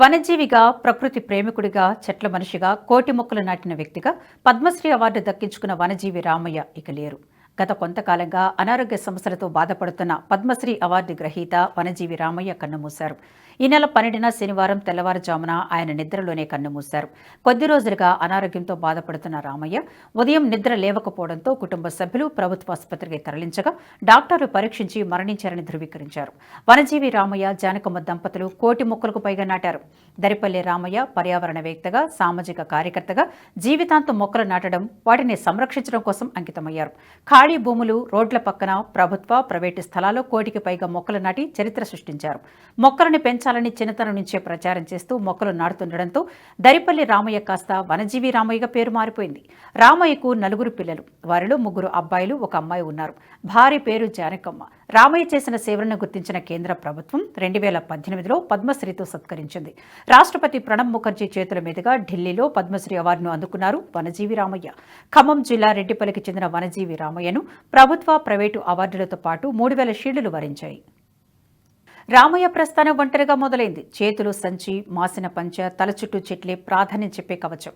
వనజీవిగా ప్రకృతి ప్రేమికుడిగా చెట్ల మనిషిగా కోటి మొక్కలు నాటిన వ్యక్తిగా పద్మశ్రీ అవార్డు దక్కించుకున్న వనజీవి రామయ్య ఇక లేరు. గత కొంతకాలంగా అనారోగ్య సమస్యలతో బాధపడుతున్న పద్మశ్రీ అవార్డు గ్రహీత వనజీవి రామయ్య కన్నుమూశారు. ఈ నెల పన్నెండున శనివారం తెల్లవారుజామున ఆయన నిద్రలోనే కన్నుమూశారు. కొద్ది రోజులుగా అనారోగ్యంతో బాధపడుతున్న రామయ్య ఉదయం నిద్ర లేవకపోవడంతో కుటుంబ సభ్యులు ప్రభుత్వ ఆసుపత్రికి తరలించగా డాక్టర్లు పరీక్షించి మరణించారని ధృవీకరించారు. వనజీవి రామయ్య జానకమ్మ దంపతులు కోటి మొక్కలకు పైగా నాటారు. దరిపల్లి రామయ్య పర్యావరణవేత్తగా సామాజిక కార్యకర్తగా జీవితాంతం మొక్కలు నాటడం వాటిని సంరక్షించడం కోసం అంకితమయ్యారు. ఖాళీ భూములు రోడ్ల పక్కన ప్రభుత్వ ప్రైవేటు స్థలాల్లో కోటికి పైగా మొక్కలు నాటి చరిత్ర సృష్టించారు. మొక్కలను పెంచ పెంచాలని చిన్నతనం నుంచే ప్రచారం చేస్తూ మొక్కలు నాటుతుండడంతో దరిపల్లి రామయ్య కాస్త వనజీవి రామయ్యగా పేరు మారిపోయింది. రామయ్యకు నలుగురు పిల్లలు. వారిలో ముగ్గురు అబ్బాయిలు ఒక అమ్మాయి ఉన్నారు. భార్య పేరు జానకమ్మ. రామయ్య చేసిన సేవలను గుర్తించిన కేంద్ర ప్రభుత్వం రెండు వేల పద్దెనిమిదిలో పద్మశ్రీతో సత్కరించింది. రాష్ట్రపతి ప్రణబ్ ముఖర్జీ చేతుల మీదుగా ఢిల్లీలో పద్మశ్రీ అవార్డును అందుకున్నారు వనజీవి రామయ్య. ఖమ్మం జిల్లా రెడ్డిపల్లికి చెందిన వనజీవి రామయ్యను ప్రభుత్వ ప్రైవేటు అవార్డులతో పాటు మూడు వేల షీల్డ్లు వరించాయి. రామయ్య ప్రస్థానం ఒంటరిగా మొదలైంది. చేతులు సంచి మాసిన పంచ తల చుట్టూ చెట్లే ప్రాధాన్యం చెప్పే కవచం.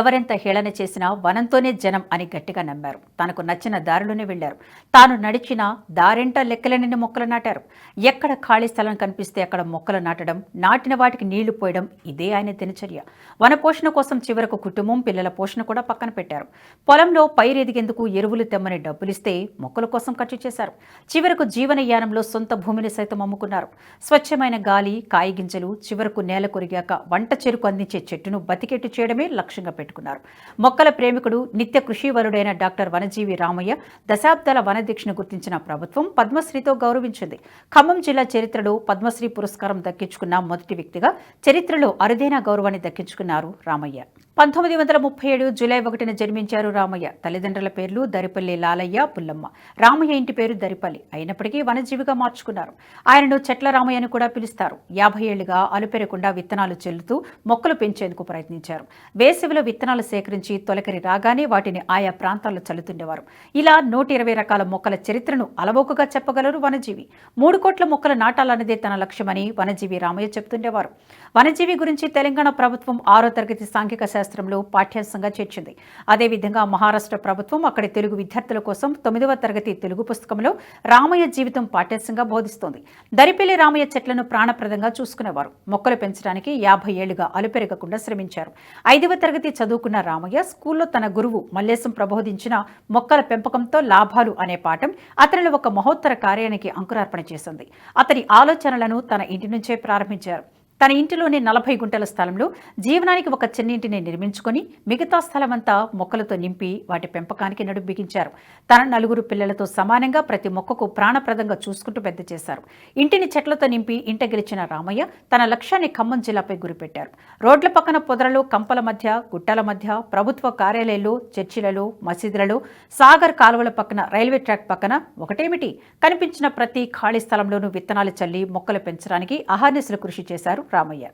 ఎవరెంత హేళన చేసినా వనంతోనే జనం అని గట్టిగా నమ్మారు. తనకు నచ్చిన దారిలోనే వెళ్ళారు తాను నడిచిన దారెంట లెక్కలేని మొక్కలు నాటారు. ఎక్కడ ఖాళీ స్థలం కనిపిస్తే అక్కడ మొక్కలు నాటడం నాటిన వాటికి నీళ్ళు పోయడం ఇదే ఆయన దినచర్య. వన పోషణ కోసం చివరకు కుటుంబం పిల్లల పోషణ కూడా పక్కన పెట్టారు. పొలంలో పైరెదిగేందుకు ఎరువులు తెమ్మని డబ్బులిస్తే మొక్కల కోసం ఖర్చు చేశారు. చివరకు జీవనయానంలో సొంత భూమిని సైతం అమ్ముకున్నారు. స్వచ్ఛమైన గాలి కాయగింజలు చివరకు నేల కొరిగాక వంట చెరుకు అందించే చెట్టును బతికెట్టు చేయడమే లక్ష్యంగా పెట్టుకున్నారు. మొక్కల ప్రేమికుడు నిత్య కృషివరుడైన డాక్టర్ వనజీవి రామయ్య దశాబ్దాల వనదీక్షను గుర్తించిన ప్రభుత్వం పద్మశ్రీతో గౌరవించింది. ఖమ్మం జిల్లా చరిత్రలో పద్మశ్రీ పురస్కారం దక్కించుకున్న మొదటి వ్యక్తిగా చరిత్రలో అరుదైన గౌరవాన్ని దక్కించుకున్నారు రామయ్య. పంతొమ్మిది వందల ముప్పై ఏడు జూలై ఒకటిన జన్మించారు రామయ్య. తల్లిదండ్రుల పేర్లు దరిపల్లి లాలయ్య పుల్లమ్మ. రామయ్య ఇంటి పేరు దరిపల్లి. అయినప్పటికీ వనజీవిగా మార్చుకున్నారు. ఆయనను చెట్ల రామయ్యను కూడా పిలుస్తారు. యాభై ఏళ్ళుగా అలుపెరకుండా విత్తనాలు చెల్లుతూ మొక్కలు పెంచేందుకు ప్రయత్నించారు. వేసవిలో విత్తనాలు సేకరించి తొలకరి రాగానే వాటిని ఆయా ప్రాంతాల్లో చల్లుతుండేవారు. ఇలా నూట ఇరవై రకాల మొక్కల చరిత్రను అలవోకగా చెప్పగలరు వనజీవి. మూడు కోట్ల మొక్కలు నాటాలన్నదే తన లక్ష్యమని వనజీవి రామయ్య చెబుతుండేవారు. వనజీవి గురించి తెలంగాణ ప్రభుత్వం ఆరో తరగతి సాంఘిక శాస్త్ర శాస్త్రంలో పాఠ్యాంశంగా చేర్చింది. అదేవిధంగా మహారాష్ట్ర ప్రభుత్వం అక్కడి తెలుగు విద్యార్థుల కోసం తొమ్మిదవ తరగతి తెలుగు పుస్తకంలో రామయ్య జీవితం పాఠ్యాంశంగా బోధిస్తోంది. దరిపల్లి రామయ్య చెట్లను ప్రాణప్రదంగా చూసుకునేవారు. మొక్కలు పెంచడానికి యాభై ఏళ్ళుగా అలుపెరగకుండా శ్రమించారు. ఐదవ తరగతి చదువుకున్న రామయ్య స్కూల్లో తన గురువు మల్లేశం ప్రబోధించిన మొక్కల పెంపకంతో లాభాలు అనే పాఠం అతనిలో ఒక మహోత్తర కార్యానికి అంకురార్పణ చేసింది. అతని ఆలోచనలను తన ఇంటి నుంచే ప్రారంభించారు. తన ఇంటిలోని నలభై గుంటల స్థలంలో జీవనానికి ఒక చిన్నింటిని నిర్మించుకొని మిగతా స్థలమంతా మొక్కలతో నింపి వాటి పెంపకానికి నడుం బిగించారు. తన నలుగురు పిల్లలతో సమానంగా ప్రతి మొక్కకు ప్రాణప్రదంగా చూసుకుంటూ పెద్ద చేశారు. ఇంటిని చెట్లతో నింపి ఇంట గెలిచిన రామయ్య తన లక్ష్యాన్ని ఖమ్మం జిల్లాపై గురిపెట్టారు. రోడ్ల పక్కన పొదలలో కంపల మధ్య గుట్టల మధ్య ప్రభుత్వ కార్యాలయాల్లో చర్చిలలో మసీదులలో సాగర్ కాలువల పక్కన రైల్వే ట్రాక్ పక్కన ఒకటేమిటి? కనిపించిన ప్రతి ఖాళీ స్థలంలోనూ విత్తనాలు చల్లి మొక్కలు పెంచడానికి అహర్నిశలు కృషి చేశారు. రామయ్య.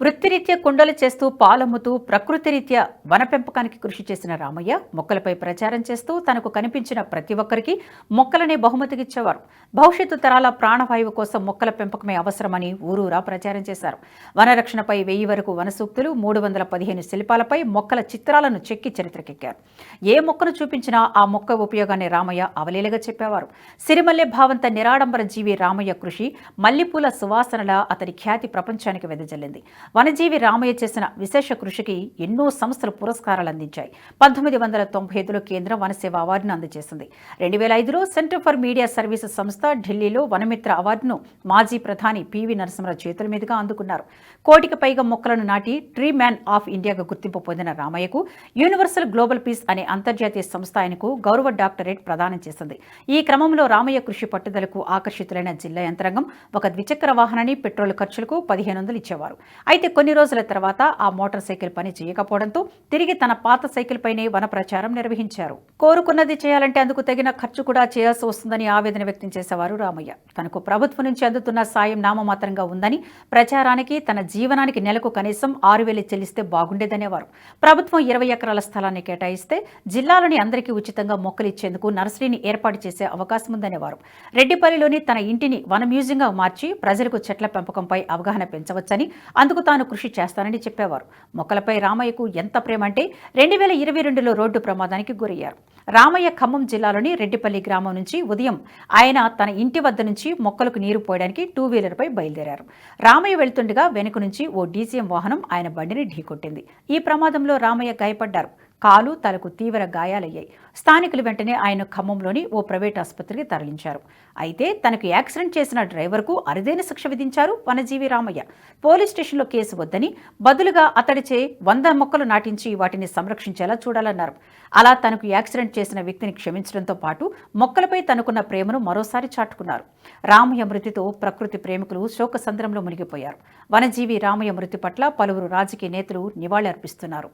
వృత్తిరీత్యా కుండలు చేస్తూ పాలమ్ముతూ ప్రకృతి రీత్యా వన పెంపకానికి కృషి చేసిన రామయ్య మొక్కలపై ప్రచారం చేస్తూ తనకు కనిపించిన ప్రతి ఒక్కరికి మొక్కలనే బహుమతికిచ్చేవారు భవిష్యత్తు తరాల ప్రాణవాయువు కోసం మొక్కల పెంపకమే అవసరమని ఊరూరా ప్రచారం చేశారు. వనరక్షణపై వెయ్యి వరకు వనసూక్తులు మూడు వందల పదిహేను శిల్పాలపై మొక్కల చిత్రాలను చెక్కి చరిత్రకెక్కారు. ఏ మొక్కను చూపించినా ఆ మొక్క ఉపయోగాన్ని రామయ్య అవలీలగా చెప్పేవారు. సిరిమల్లె భావంత నిరాడంబర జీవి రామయ్య కృషి మల్లెపూల సువాసనల అతని ఖ్యాతి ప్రపంచానికి వెదజల్లింది. వనజీవి రామయ్య చేసిన విశేష కృషికి ఎన్నో సంస్థలు పురస్కారాలు అందించాయి. పంతొమ్మిది వందల తొంభై ఐదులో కేంద్ర వనసేవ అవార్డును అందజేసింది. రెండు వేల ఐదులో సెంటర్ ఫర్ మీడియా సర్వీసెస్ సంస్థ ఢిల్లీలో వనమిత్ర అవార్డును మాజీ ప్రధాని పివి నరసింహరావు చేతుల మీదుగా అందుకున్నారు. కోటికి పైగా మొక్కలను నాటి ట్రీ మ్యాన్ ఆఫ్ ఇండియాగా గుర్తింపు పొందిన రామయ్యకు యూనివర్సల్ గ్లోబల్ పీస్ అనే అంతర్జాతీయ సంస్థ ఆయనకు గౌరవ డాక్టరేట్ ప్రదానం చేసింది. ఈ క్రమంలో రామయ్య కృషి పట్టుదలకు ఆకర్షితులైన జిల్లా యంత్రాంగం ఒక ద్విచక్ర వాహనాన్ని పెట్రోల్ ఖర్చులకు పదిహేను వందలు ఇచ్చేవారు. అయితే కొన్ని రోజుల తర్వాత ఆ మోటార్ సైకిల్ పని చేయకపోవడంతో తిరిగి తన పాత సైకిల్ పైనే వన ప్రచారం నిర్వహించారు. కోరుకున్నది చేయాలంటే అందుకు తగిన ఖర్చు కూడా చేయాల్సి వస్తుందని ఆవేదన వ్యక్తం చేసేవారు రామయ్య. తనకు ప్రభుత్వం నుంచి అందుతున్న సాయం నామమాత్రంగా ఉందని ప్రచారానికి తన జీవనానికి నెలకు కనీసం ఆరు వేలు చెల్లిస్తే బాగుండేదనేవారు. ప్రభుత్వం ఇరవై ఎకరాల స్థలాన్ని కేటాయిస్తే జిల్లాలోని అందరికీ ఉచితంగా మొక్కలు ఇచ్చేందుకు నర్సరీని ఏర్పాటు చేసే అవకాశం ఉందనేవారు. రెడ్డిపల్లిలోని తన ఇంటిని వన మ్యూజియంగా మార్చి ప్రజలకు చెట్ల పెంపకంపై అవగాహన పెంచవచ్చని అందుకు తాను కృషి చేస్తానని చెప్పేవారు. మొక్కలపై రామయ్యకు ఎంత ప్రేమ అంటే రెండు వేల ఇరవై రెండులో రోడ్డు ప్రమాదానికి గురయ్యారు. రామయ్య ఖమ్మం జిల్లాలోని రెడ్డిపల్లి గ్రామం నుంచి ఉదయం ఆయన తన ఇంటి వద్ద నుంచి మొక్కలకు నీరు పోయడానికి టూ వీలర్పై బయలుదేరారు. రామయ్య వెళ్తుండగా వెనుక నుంచి ఓ డీసీఎం వాహనం ఆయన బండిని ఢీకొట్టింది. ఈ ప్రమాదంలో రామయ్య గాయపడ్డారు. కాలు తలకు తీవ్ర గాయాలయ్యాయి. స్థానికులు వెంటనే ఆయన ఖమ్మంలోని ఓ ప్రైవేట్ ఆసుపత్రికి తరలించారు. అయితే తనకు యాక్సిడెంట్ చేసిన డ్రైవర్కు అరుదైన శిక్ష విధించారు వనజీవి రామయ్య. పోలీస్ స్టేషన్లో కేసు వద్దని బదులుగా అతడిచే వంద మొక్కలు నాటించి వాటిని సంరక్షించేలా చూడాలన్నారు. అలా తనకు యాక్సిడెంట్ చేసిన వ్యక్తిని క్షమించడంతో పాటు మొక్కలపై తనకున్న ప్రేమను మరోసారి చాటుకున్నారు. రామయ్య మృతితో ప్రకృతి ప్రేమికులు శోకసంద్రంలో మునిగిపోయారు. వనజీవి రామయ్య మృతి పట్ల పలువురు రాజకీయ నేతలు నివాళి అర్పిస్తున్నారు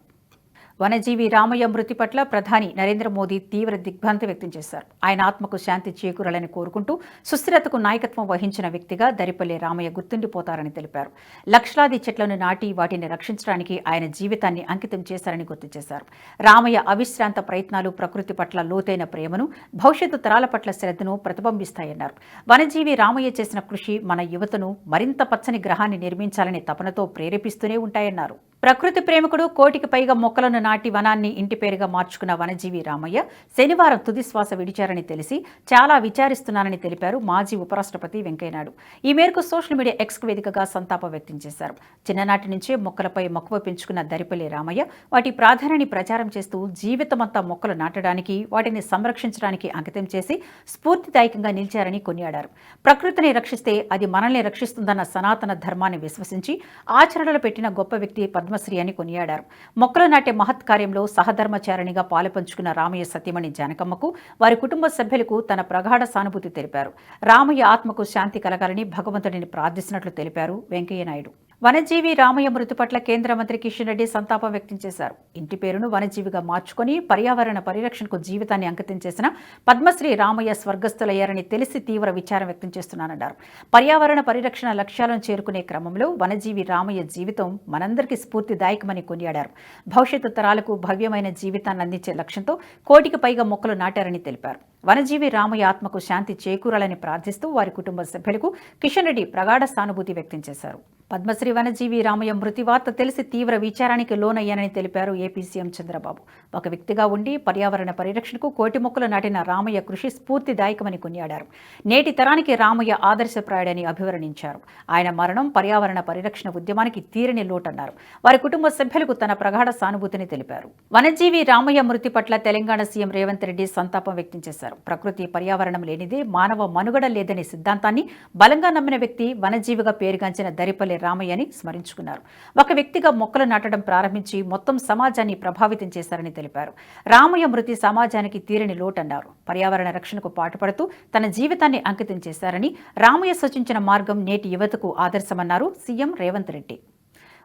వనజీవి రామయ్య మృతి పట్ల ప్రధాని నరేంద్ర మోదీ తీవ్ర దిగ్భ్రాంతి వ్యక్తం చేశారు. ఆయన ఆత్మకు శాంతి చేకూరాలని కోరుకుంటూ సుస్థిరతకు నాయకత్వం వహించిన వ్యక్తిగా దరిపల్లి రామయ్య గుర్తుండిపోతారని తెలిపారు. లక్షలాది చెట్లను నాటి వాటిని రక్షించడానికి ఆయన జీవితాన్ని అంకితం చేశారని గుర్తు చేశారు. రామయ్య అవిశ్రాంత ప్రయత్నాలు ప్రకృతి పట్ల లోతైన ప్రేమను భవిష్యత్తు తరాల పట్ల శ్రద్ధను ప్రతిబింబిస్తాయన్నారు. వనజీవి రామయ్య చేసిన కృషి మన యువతను మరింత పచ్చని గ్రహాన్ని నిర్మించాలనే తపనతో ప్రేరేపిస్తూనే ఉంటాయన్నారు. ప్రకృతి ప్రేమికుడు కోటికి పైగా మొక్కలను నాటి వనాన్ని ఇంటి పేరుగా మార్చుకున్న వనజీవి రామయ్య శనివారం తుది శ్వాస విడిచారని తెలిసి చాలా విచారిస్తున్నానని తెలిపారు మాజీ ఉపరాష్ట్రపతి వెంకయ్యనాయుడు. ఈ మేరకు సోషల్ మీడియా ఎక్స్ వేదికగా సంతాపం వ్యక్తం చేశారు. చిన్ననాటి నుంచే మొక్కలపై మక్కువ పెంచుకున్న దరిపల్లి రామయ్య వాటి ప్రాధాన్యాన్ని ప్రచారం చేస్తూ జీవితమంతా మొక్కలు నాటడానికి వాటిని సంరక్షించడానికి అంకితం చేసి స్ఫూర్తిదాయకంగా నిలిచారని కొనియాడారు. ప్రకృతిని రక్షిస్తే అది మనల్ని రక్షిస్తుందన్న సనాతన ధర్మాన్ని విశ్వసించి ఆచరణలో పెట్టిన గొప్ప వ్యక్తి పద్మ పద్మశ్రీ అని కొనియాడారు. మొక్కలు నాటే మహత్ కార్యంలో సహధర్మచారిణిగా పాలుపంచుకున్న రామయ్య సతీమణి జానకమ్మకు వారి కుటుంబ సభ్యులకు తన ప్రగాఢ సానుభూతి తెలిపారు. రామయ్య ఆత్మకు శాంతి కలగాలని భగవంతుడిని ప్రార్థిస్తున్నట్లు తెలిపారు వెంకయ్యనాయుడు వనజీవి రామయ్య మృతి పట్ల కేంద్ర మంత్రి కిషన్ రెడ్డి సంతాపం వ్యక్తం చేశారు. ఇంటి పేరును వనజీవిగా మార్చుకొని పర్యావరణ పరిరక్షణకు జీవితాన్ని అంకితం చేసిన పద్మశ్రీ రామయ్య స్వర్గస్థులయ్యారని తెలిసి తీవ్ర విచారం వ్యక్తం చేస్తున్నానన్నారు. పర్యావరణ పరిరక్షణ లక్ష్యాలను చేరుకునే క్రమంలో వనజీవి రామయ్య జీవితం మనందరికీ స్ఫూర్తిదాయకమని కొనియాడారు. భవిష్యత్తు తరాలకు భవ్యమైన జీవితాన్ని అందించే లక్ష్యంతో కోటికి పైగా మొక్కలు నాటారని తెలిపారు. వనజీవి రామయ్య ఆత్మకు శాంతి చేకూరాలని ప్రార్థిస్తూ వారి కుటుంబ సభ్యులకు కిషన్ రెడ్డి ప్రగాఢ సానుభూతి వ్యక్తం చేశారు. పద్మశ్రీ వనజీవి రామయ్య మృతి వార్త తెలిసి తీవ్ర విచారానికి లోనయ్యానని తెలిపారు ఏపీ సీఎం చంద్రబాబు. ఒక వ్యక్తిగా ఉండి పర్యావరణ పరిరక్షణకు కోటి మొక్కలు నాటిన రామయ్య కృషి స్ఫూర్తిదాయకమని కొనియాడారు. నేటి తరానికి రామయ్య ఆదర్శప్రాయుడని అభివర్ణించారు. ఆయన మరణం పర్యావరణ పరిరక్షణ ఉద్యమానికి తీరని లోటన్నారు. వారి కుటుంబ సభ్యులకు తన ప్రగాఢ సానుభూతిని తెలిపారు. వనజీవి రామయ్య మృతి పట్ల తెలంగాణ సీఎం రేవంత్ రెడ్డి సంతాపం వ్యక్తం చేశారు. ప్రకృతి పర్యావరణం లేనిదే మానవ మనుగడ లేదనే సిద్ధాంతాన్ని బలంగా నమ్మిన వ్యక్తి వనజీవిగా పేరుగాంచిన దరిపల్లి రామయ్యని స్మరించుకున్నారు. ఒక వ్యక్తిగా మొక్కలు నాటడం ప్రారంభించి మొత్తం సమాజాన్ని ప్రభావితం చేశారని తెలిపారు. రామయ్య మృతి సమాజానికి తీరని లోటన్నారు. పర్యావరణ రక్షణకు పాటుపడుతూ తన జీవితాన్ని అంకితం చేశారని రామయ్య సూచించిన మార్గం నేటి యువతకు ఆదర్శమన్నారు సీఎం రేవంత్ రెడ్డి.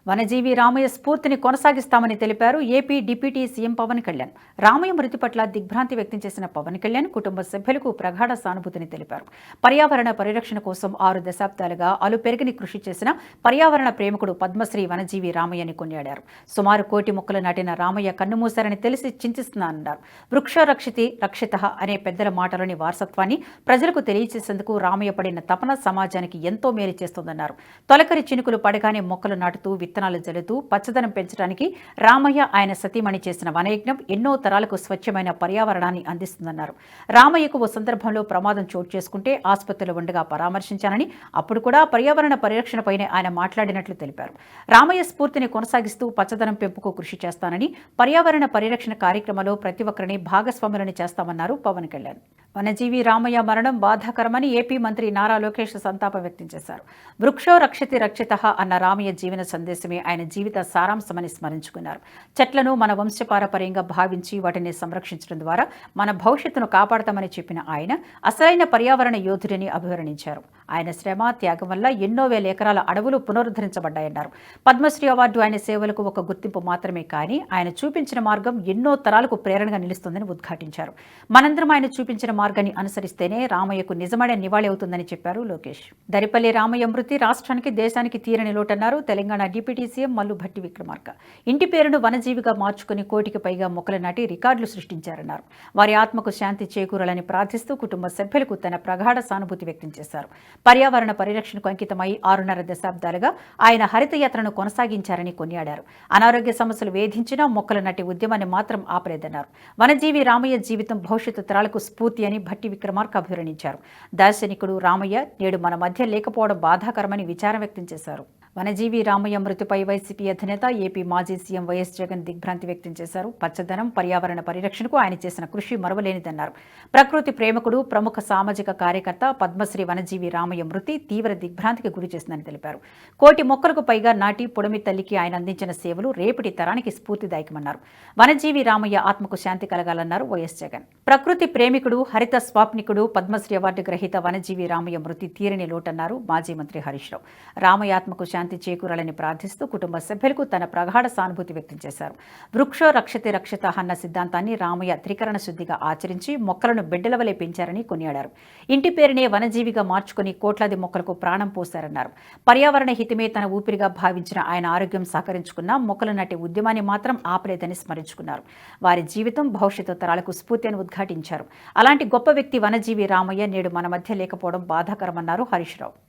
వనజీవి రామయ్య స్ఫూర్తిని కొనసాగిస్తామని తెలిపారు AP deputy CM Pawan Kalyan. Ramaiah మృతి పట్ల దిగ్భ్రాంతి వ్యక్తం చేసిన పవన్ కళ్యాణ్ కుటుంబ సభ్యులకు ప్రగాఢ సానుభూతిని తెలిపారు. పర్యావరణ పరిరక్షణ కోసం ఆరు దశాబ్దాలుగా అలుపెరిగిని కృషి చేసిన పర్యావరణ ప్రేమికుడు పద్మశ్రీ వనజీవి రామయ్యని కొనియాడారు. సుమారు కోటి మొక్కలు నాటిన రామయ్య కన్నుమూశారని తెలిసి చింతిస్తున్నానన్నారు. వృక్ష రక్షితి రక్షిత అనే పెద్దల మాటలోని వారసత్వాన్ని ప్రజలకు తెలియజేసేందుకు రామయ్య పడిన తపన సమాజానికి ఎంతో మేలు చేస్తోందన్నారు. తొలకరి చినుకులు పడగానే మొక్కలు నాటుతూ విత్తనాలు జల్లుతూ పచ్చదనం పెంచడానికి రామయ్య ఆయన సతీమణి చేసిన వనయజ్ఞం ఎన్నో తరాలకు స్వచ్ఛమైన పర్యావరణాన్ని అందిస్తుందన్నారు. రామయ్యకు ఓ సందర్భంలో ప్రమాదం చోటు చేసుకుంటే ఆసుపత్రిలో ఉండగా పరామర్శించానని అప్పుడు కూడా పర్యావరణ పరిరక్షణపైనే ఆయన మాట్లాడినట్లు తెలిపారు. రామయ్య స్ఫూర్తిని కొనసాగిస్తూ పచ్చదనం పెంపుకు కృషి చేస్తానని పర్యావరణ పరిరక్షణ కార్యక్రమంలో ప్రతి ఒక్కరిని భాగస్వాములని చేస్తామన్నారు పవన్ కళ్యాణ్. వనజీవి రామయ్య మరణం బాధాకరమని ఏపీ మంత్రి నారా లోకేష్ సంతాపం వ్యక్తం చేశారు. వృక్షో రక్షితి రక్షిత అన్న రామయ్య జీవన సందేశమే ఆయన జీవిత సారాంశమని స్మరించుకున్నారు. చెట్లను మన వంశపారపర్యంగా భావించి వాటిని సంరక్షించడం ద్వారా మన భవిష్యత్తును కాపాడతామని చెప్పిన ఆయన అసలైన పర్యావరణ యోధుడిని అభివర్ణించారు. ఆయన శ్రమ త్యాగం వల్ల ఎన్నో వేల ఎకరాల అడవులు పునరుద్ధరించబడ్డాయన్నారు. పద్మశ్రీ అవార్డు ఆయన సేవలకు ఒక గుర్తింపు మాత్రమే కానీ ఆయన చూపించిన మార్గం ఎన్నో తరాలకు ప్రేరణగా నిలుస్తుందని ఉద్ఘాటించారు. మనందరం ఆయన చూపించిన మార్గాన్ని అనుసరిస్తేనే రామయ్యకు నిజమైన నివాళి అవుతుందని చెప్పారు లోకేష్. దరిపల్లి రామయ్య మృతి రాష్ట్రానికి దేశానికి తీరని లోటన్నారు తెలంగాణ డిప్యూటీ సీఎం మల్లు భట్టి విక్రమార్క. ఇంటి పేరును వనజీవిగా మార్చుకుని కోటికి పైగా మొక్కలు నాటి రికార్డులు సృష్టించారన్నారు. వారి ఆత్మకు శాంతి చేకూరాలని ప్రార్థిస్తూ కుటుంబ సభ్యులకు తన ప్రగాఢ సానుభూతి వ్యక్తం చేశారు. పర్యావరణ పరిరక్షణకు అంకితమై ఆరున్నర దశాబ్దాలుగా ఆయన హరిత యాత్రను కొనసాగించారని కొనియాడారు. అనారోగ్య సమస్యలు వేధించినా మొక్కలు నాటి ఉద్యమాన్ని మాత్రం ఆపలేదన్నారు. వనజీవి రామయ్య జీవితం భవిష్యత్తు తరాలకు స్ఫూర్తి అని భట్టి విక్రమార్క అభివర్ణించారు. దార్శనికుడు రామయ్య నేడు మన మధ్య లేకపోవడం బాధాకరమని విచారం వ్యక్తం చేశారు. వనజీవి రామయ్య మృతిపై వైసీపీ అధినేత ఏపీ మాజీ సీఎం వైఎస్ జగన్ దిగ్భ్రాంతి వ్యక్తం చేశారు. పచ్చదనం పర్యావరణ పరిరక్షణకు ఆయన చేసిన కృషి మరవలేనిదన్నారు. ప్రకృతి ప్రేమకుడు ప్రముఖ సామాజిక కార్యకర్త పద్మశ్రీ వనజీవి రామయ్య మృతి తీవ్ర దిగ్భ్రాంతికి గురి చేసిందని తెలిపారు. కోటి మొక్కలకు పైగా నాటి పొడమి తల్లికి ఆయన అందించిన సేవలు రేపటి తరానికి స్ఫూర్తిదాయకమన్నారు. వనజీవి రామయ్య ఆత్మకు శాంతి కలగాలన్నారు వైఎస్ జగన్. ప్రకృతి ప్రేమికుడు హరిత స్వాప్నికుడు పద్మశ్రీ అవార్డు గ్రహీత వనజీవి రామయ్య మృతి తీరని లోటన్నారు మాజీ మంత్రి హరీష్ రావు. రామయ్య ఆత్మకు శాంతి చేకూరాలని ప్రార్థిస్తూ కుటుంబ సభ్యులకు తన ప్రగాఢ సానుభూతి వ్యక్తం చేశారు. వృక్షో రక్షతే రక్షిత అన్న సిద్ధాంతాన్ని రామయ్య త్రికరణ శుద్ధిగా ఆచరించి మొక్కలను బిడ్డల వలె పెంచారని కొనియాడారు. ఇంటి పేరునే వనజీవిగా మార్చుకుని కోట్లాది మొక్కలకు ప్రాణం పోశారన్నారు. పర్యావరణ హితమే తన ఊపిరిగా భావించిన ఆయన ఆరోగ్యం సహకరించుకున్న మొక్కలు నాటి ఉద్యమాన్ని మాత్రం ఆపలేదని స్మరించుకున్నారు. వారి జీవితం భవిష్యత్తు తరాలకు స్ఫూర్తి అని ఉద్ఘాటించారు. అలాంటి గొప్ప వ్యక్తి వనజీవి రామయ్య నేడు మన మధ్య లేకపోవడం బాధాకరమన్నారు హరీష్ రావు.